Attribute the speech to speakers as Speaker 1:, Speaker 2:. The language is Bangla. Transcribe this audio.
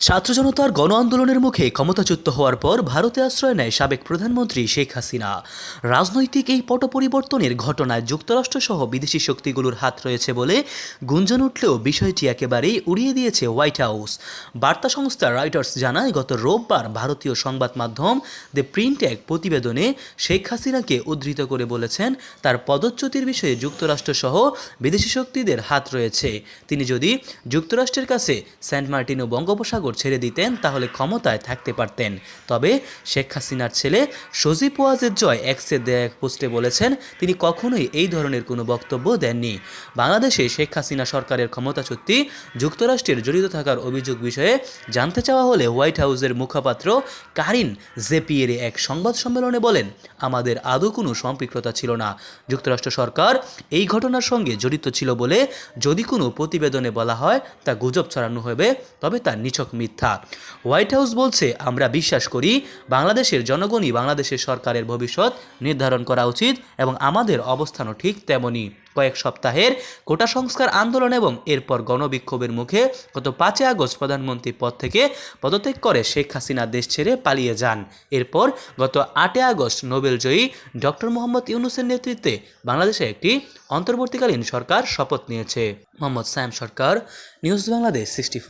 Speaker 1: ছাত্র জনতার গণ আন্দোলনের মুখে ক্ষমতাচ্যুত হওয়ার পর ভারতে আশ্রয় নেয় সাবেক প্রধানমন্ত্রী শেখ হাসিনা। রাজনৈতিক এই পট পরিবর্তনের ঘটনায় যুক্তরাষ্ট্রসহ বিদেশি শক্তিগুলোর হাত রয়েছে বলে গুঞ্জন উঠলেও বিষয়টি একেবারেই উড়িয়ে দিয়েছে হোয়াইট হাউস। বার্তা সংস্থা রাইটার্স জানায়, গত রোববার ভারতীয় সংবাদ মাধ্যম দ্য প্রিন্ট এক প্রতিবেদনে শেখ হাসিনাকে উদ্ধৃত করে বলেছেন, তার পদচ্যুতির বিষয়ে যুক্তরাষ্ট্রসহ বিদেশি শক্তিদের হাত রয়েছে। তিনি যদি যুক্তরাষ্ট্রের কাছে সেন্ট মার্টিন ও বঙ্গোপসাগর ছেড়ে দিতেন, তাহলে ক্ষমতায় থাকতে পারতেন। তবে শেখ হাসিনার ছেলে সজীব ওয়াজের জয় এক্সের দেয়া এক পোস্টে বলেছেন, তিনি কখনোই এই ধরনের কোনো বক্তব্য দেননি। বাংলাদেশে শেখ হাসিনা সরকারের ক্ষমতাচ্যুতি যুক্তরাষ্ট্রের জড়িত থাকার অভিযোগ বিষয়ে জানতে চাওয়া হলে হোয়াইট হাউসের মুখপাত্র কারিন জেপিয়ের এক সংবাদ সম্মেলনে বলেন, আমাদের আদৌ কোনো সম্পৃক্ততা ছিল না। যুক্তরাষ্ট্র সরকার এই ঘটনার সঙ্গে জড়িত ছিল বলে যদি কোনো প্রতিবেদনে বলা হয়, তা গুজব ছড়ানো হবে, তবে তা নিছক মিথ্যা। হোয়াইট হাউস বলছে, আমরা বিশ্বাস করি বাংলাদেশের জনগণই বাংলাদেশের সরকারের ভবিষ্যৎ নির্ধারণ করা উচিত এবং আমাদের অবস্থানও ঠিক তেমনই। কয়েক সপ্তাহের কোটা সংস্কার আন্দোলন এবং এরপর গণবিক্ষোভের মুখে গত পাঁচই আগস্ট প্রধানমন্ত্রী পদ থেকে পদত্যাগ করে শেখ হাসিনা দেশ ছেড়ে পালিয়ে যান। এরপর গত আটই আগস্ট নোবেলজয়ী ডক্টর মোহাম্মদ ইউনুসের নেতৃত্বে বাংলাদেশে একটি অন্তর্বর্তীকালীন সরকার শপথ নিয়েছে। Mohammad Sayem Sarkar, news Bangladesh sixty